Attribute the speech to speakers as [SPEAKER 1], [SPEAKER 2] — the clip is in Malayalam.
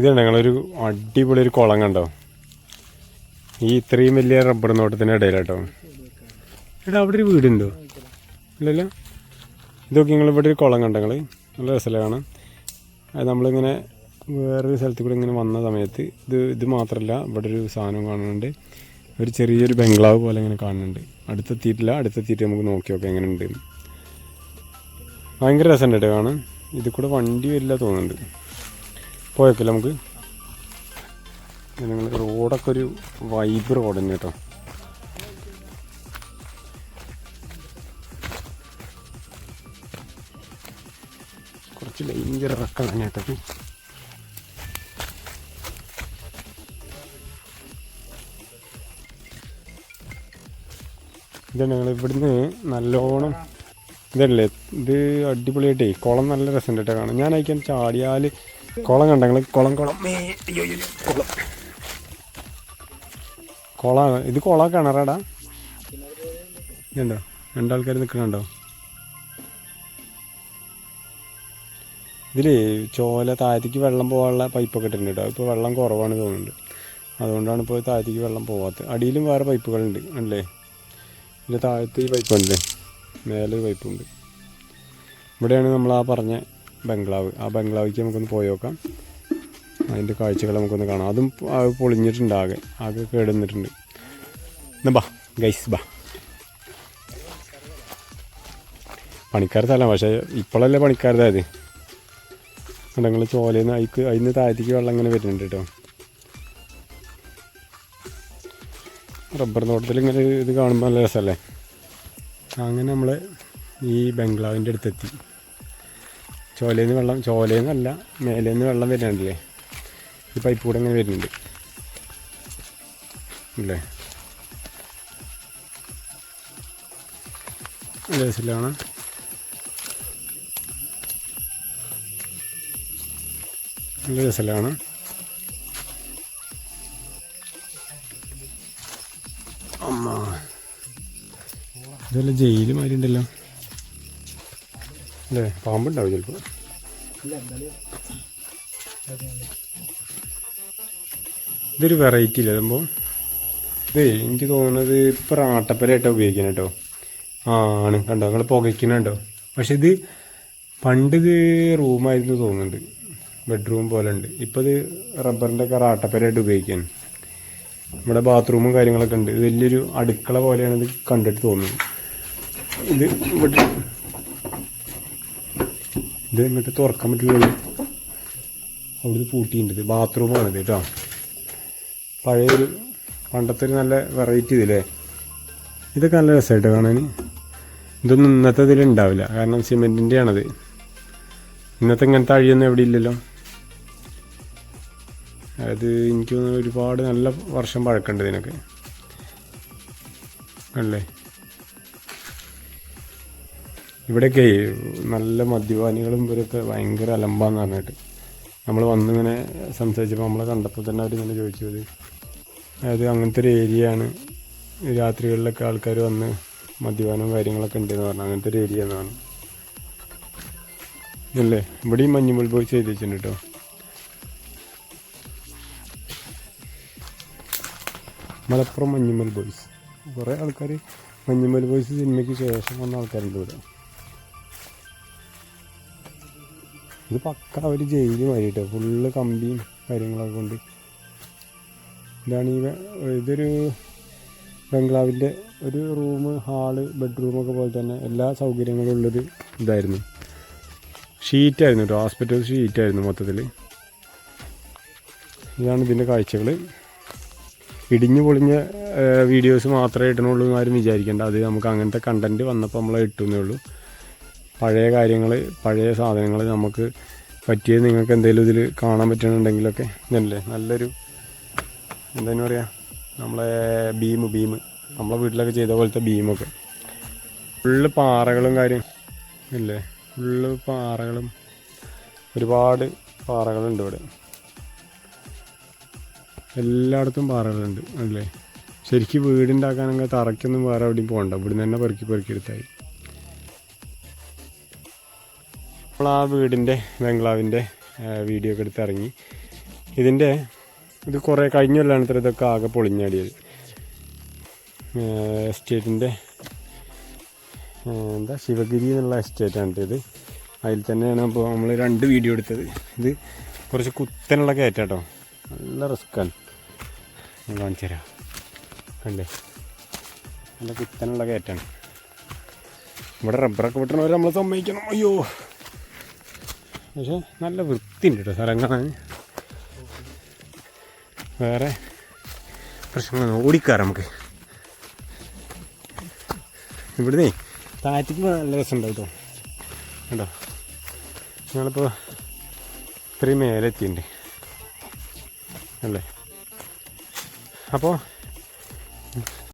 [SPEAKER 1] ഇതാണ് ഞങ്ങളൊരു അടിപൊളി ഒരു കുളം കണ്ടോ? ഈ ഇത്രയും വലിയ റബ്ബർ നോട്ടത്തിന്റെ ഇടയിലാട്ടോ. എടാ അവിടെ ഒരു വീടുണ്ടോ? ഇല്ലല്ലോ. ഇതൊക്കെ നിങ്ങൾ ഇവിടെ ഒരു കുളം കണ്ടോ നിങ്ങൾ നല്ല രസമല്ലേ കാണാൻ. അത് നമ്മളിങ്ങനെ വേറൊരു സ്ഥലത്ത് കൂടെ ഇങ്ങനെ വന്ന സമയത്ത് ഇത് ഇത് മാത്രമല്ല ഇവിടെ ഒരു സാധനം കാണുന്നുണ്ട്. ഒരു ചെറിയൊരു ബംഗ്ലാവ് പോലെ ഇങ്ങനെ കാണുന്നുണ്ട്. അടുത്തെത്തിയിട്ടില്ല അടുത്തെത്തിയിട്ട് നമുക്ക് നോക്കി നോക്കാം എങ്ങനെ ഉണ്ട് ഭയങ്കര രസമുണ്ട് കേട്ടോ കാണാൻ. ഇതിൽ കൂടെ വണ്ടി വരില്ല തോന്നുന്നുണ്ട്. പോയേക്കല്ലേ നമുക്ക്. നിങ്ങൾ റോഡൊക്കെ ഒരു വൈബ് റോഡ് തന്നെ കേട്ടോ. കുറച്ച് ഡേഞ്ചർ തന്നെ കേട്ടോ ഇതാണ് ഞങ്ങൾ ഇവിടുന്ന് നല്ലോണം ഇതല്ലേ? ഇത് അടിപൊളിയായിട്ടേ കുളം നല്ല രസമുണ്ട് കേട്ടോ കാണാം ഞാൻ അയക്കാൻ ചാടിയാൽ കുളം കണ്ട നിങ്ങൾ കുളം. കുളം. കുളം ഇത് കുള കിണറാടാ. ഇതുണ്ടോ? രണ്ടാൾക്കാർ നിൽക്കണുണ്ടോ ഇതിലേ ചോല താഴത്തേക്ക് വെള്ളം പോകാനുള്ള പൈപ്പൊക്കെ ഇട്ടിട്ടുണ്ട് കേട്ടോ ഇപ്പോൾ വെള്ളം കുറവാണ് തോന്നുന്നുണ്ട്. അതുകൊണ്ടാണ് ഇപ്പോൾ താഴത്തേക്ക് വെള്ളം പോകാത്തത് അടിയിലും വേറെ പൈപ്പുകളുണ്ട്. അല്ലേ? ഇതിന്റെ താഴത്ത് ഈ പൈപ്പുണ്ട്. മേലെ പൈപ്പുണ്ട്. ഇവിടെയാണ് നമ്മൾ ആ പറഞ്ഞ ബംഗ്ലാവ്. ആ ബംഗ്ലാവിലേക്ക് നമുക്കൊന്ന് പോയി നോക്കാം. അതിന്റെ കാഴ്ചകൾ നമുക്കൊന്ന് കാണാം. അതും പൊളിഞ്ഞിട്ടുണ്ട് ആകെ. ആകെ കേടുന്നിട്ടുണ്ട് എന്നാ ബാ ഗൈസ് ബാ. പണിക്കാർ സ്ഥലം പക്ഷേ ഇപ്പോഴല്ലേ പണിക്കാരുതായത് നിങ്ങൾ ചോലയിൽ നിന്ന് അതിക്ക് അതിന് താഴത്തേക്ക് വെള്ളം ഇങ്ങനെ വരുന്നുണ്ട് കേട്ടോ. റബ്ബർ തോട്ടത്തിൽ ഇങ്ങനെ ഇത് കാണുമ്പോൾ നല്ല രസമല്ലേ അങ്ങനെ നമ്മൾ ഈ ബംഗ്ലാവിന്റെ അടുത്തെത്തി. ചോലയിൽ നിന്ന് വെള്ളം ചോലയിൽ നിന്നല്ല മേലേ നിന്ന് വെള്ളം വരുന്നുണ്ടല്ലേ ഈ പൈപ്പ് കൂടെ ഇങ്ങനെ വരുന്നുണ്ട്. അല്ലേ? രസത്തിലാണ്. നല്ല രസമാണ് അമ്മ. ഇതെല്ലാം ജയിൽ മാതിരി അല്ലേ? പാമ്പുണ്ടാവും ചിലപ്പോൾ ഇതൊരു വെറൈറ്റി ഇല്ല സംഭവം ഇതേ എനിക്ക് തോന്നുന്നത് ഇപ്പം ആട്ടപ്പരയായിട്ടാണ് ഉപയോഗിക്കുന്നത് കേട്ടോ ആ ആണ്. കണ്ടോ? നിങ്ങൾ പുകയ്ക്കുന്നുണ്ടോ പക്ഷെ ഇത് പണ്ട് ഇത് റൂമായിരുന്നു തോന്നുന്നുണ്ട്. ബെഡ്റൂം പോലെ ഉണ്ട്. ഇപ്പോൾ ഇത് റബ്ബറിന്റെ ഒക്കെ ആട്ടപ്പരയായിട്ട് ഉപയോഗിക്കാൻ നമ്മുടെ ബാത്റൂമും കാര്യങ്ങളൊക്കെ ഉണ്ട്. ഇത് വലിയൊരു അടുക്കള പോലെയാണ് ഇത് കണ്ടിട്ട് തോന്നുന്നത്. ഇത് ഇവിടെ ഇത് ഇങ്ങോട്ട് തുറക്കാൻ പറ്റില്ല അവിടുന്ന് പൂട്ടിയിട്ടുണ്ട്. ബാത്റൂമാണിത് കേട്ടോ. പഴയൊരു പണ്ടത്തെ ഒരു നല്ല വെറൈറ്റി ഇതില്ലേ? ഇതൊക്കെ നല്ല രസമായിട്ട് കാണാൻ. ഇതൊന്നും ഇന്നത്തെ ഇതിൽ ഉണ്ടാവില്ല. കാരണം സിമെന്റിന്റെ ആണത് ഇന്നത്തെ ഇങ്ങനത്തെ അഴിയൊന്നും എവിടെ ഇല്ലല്ലോ. അതായത് എനിക്ക് തോന്നുന്നു ഒരുപാട് നല്ല വർഷം പഴക്കമുണ്ട് ഇതിനൊക്കെ. അല്ലേ? ഇവിടെയൊക്കെ നല്ല മദ്യപാനികളും ഇവരൊക്കെ ഭയങ്കര അലമ്പാന്ന് പറഞ്ഞിട്ട്. നമ്മൾ വന്നിങ്ങനെ സംസാരിച്ചപ്പോൾ നമ്മളെ കണ്ടപ്പോൾ തന്നെ അവരിങ്ങനെ ചോദിച്ചത് അതായത് അങ്ങനത്തെ ഒരു ഏരിയ ആണ് രാത്രികളിലൊക്കെ ആൾക്കാർ വന്ന് മദ്യപാനവും കാര്യങ്ങളൊക്കെ ഉണ്ടെന്ന് പറഞ്ഞു. അങ്ങനത്തെ ഒരു ഏരിയ എന്ന് പറഞ്ഞു. അല്ലേ ഈ മഞ്ഞുമൽ പോയി ചെയ്ത് വെച്ചിട്ടുണ്ട് കേട്ടോ മലപ്പുറം മഞ്ഞുമൽ ബോയ്സ്. കുറേ ആൾക്കാർ മഞ്ഞുമൽ ബോയ്സ് സിനിമയ്ക്ക് ശേഷം വന്ന ആൾക്കാരുണ്ട് ഇവിടെ. ഇത് പക്ക ഒരു ജയിൽ മാറിയിട്ടോ. ഫുള്ള് കമ്പിയും കാര്യങ്ങളൊക്കെ കൊണ്ട്. ഇതാണ് ഈ ഇതൊരു ബംഗ്ലാവിന്റെ ഒരു റൂം ഹാൾ ബെഡ്റൂമൊക്കെ പോലെ തന്നെ എല്ലാ സൗകര്യങ്ങളും ഉള്ളൊരു ഇതായിരുന്നു. ഷീറ്റായിരുന്നു ഒരു ഹോസ്പിറ്റൽ ഷീറ്റായിരുന്നു മൊത്തത്തിൽ. ഇതാണ് ഇതിന്റെ കാഴ്ചകൾ ഇടിഞ്ഞു പൊളിഞ്ഞ വീഡിയോസ് മാത്രമേ ഇടണുള്ളൂ എന്ന് ആരും വിചാരിക്കേണ്ട. അത് നമുക്ക് അങ്ങനത്തെ കണ്ടന്റ് വന്നപ്പോൾ നമ്മൾ ഇട്ടുന്നേ ഉള്ളൂ. പഴയ കാര്യങ്ങൾ പഴയ സാധനങ്ങൾ നമുക്ക് പറ്റിയത് നിങ്ങൾക്ക് എന്തെങ്കിലും ഇതിൽ കാണാൻ പറ്റുന്നുണ്ടെങ്കിലൊക്കെ ഇതല്ലേ? നല്ലൊരു എന്താ പറയുക നമ്മളെ ബീം ബീം നമ്മളെ വീട്ടിലൊക്കെ ചെയ്ത പോലത്തെ ബീമൊക്കെ ഫുള്ള് പാറകളും കാര്യം ഇല്ലേ? ഫുള്ള് പാറകളും ഒരുപാട് പാറകളുണ്ട് ഇവിടെ. എല്ലായിടത്തും പാറകളുണ്ട് അല്ലേ? ശരിക്കും വീടുണ്ടാക്കാനൊക്കെ തറയ്ക്കൊന്നും വേറെ എവിടെയും പോകണ്ട. ഇവിടുന്ന് തന്നെ പെറുക്കി പെറുക്കി എടുത്തായി. ആ വീടിന്റെ ബംഗ്ലാവിന്റെ വീഡിയോ ഒക്കെ എടുത്ത് ഇറങ്ങി. ഇതിന്റെ ഇത് കുറേ കഴിഞ്ഞ കൊല്ലാണ് ഇത്ര ഇതൊക്കെ ആകെ പൊളിഞ്ഞാടിയത്. എസ്റ്റേറ്റിന്റെ എന്താ ശിവഗിരി എന്നുള്ള എസ്റ്റേറ്റാണ് ഇത്. അതിൽ തന്നെയാണ് അപ്പോൾ നമ്മൾ രണ്ട് വീഡിയോ എടുത്തത്. ഇത് കുറച്ച് കുത്തനുള്ള കയറ്റാട്ടോ നല്ല റിസ്ക്കാണ് കാണിച്ചു തരാം. കണ്ടേ? നല്ല കുത്തനുള്ള കയറ്റാണ് ഇവിടെ റബ്ബറൊക്കെ വിട്ടണവരെ നമ്മൾ സമ്മതിക്കണം. അയ്യോ. പക്ഷേ നല്ല വൃത്തിയുണ്ട് കേട്ടോ സ്ഥലം കാണാൻ വേറെ പ്രശ്നങ്ങളൊന്നും ഓടിക്കാറ് നമുക്ക്. ഇവിടുന്ന് താറ്റിക്ക് നല്ല രസമുണ്ടാവും കേട്ടോ. കേട്ടോ ഞങ്ങളിപ്പോൾ ഇത്രയും മേലെത്തിയിട്ടുണ്ട്. അല്ലേ? അപ്പോൾ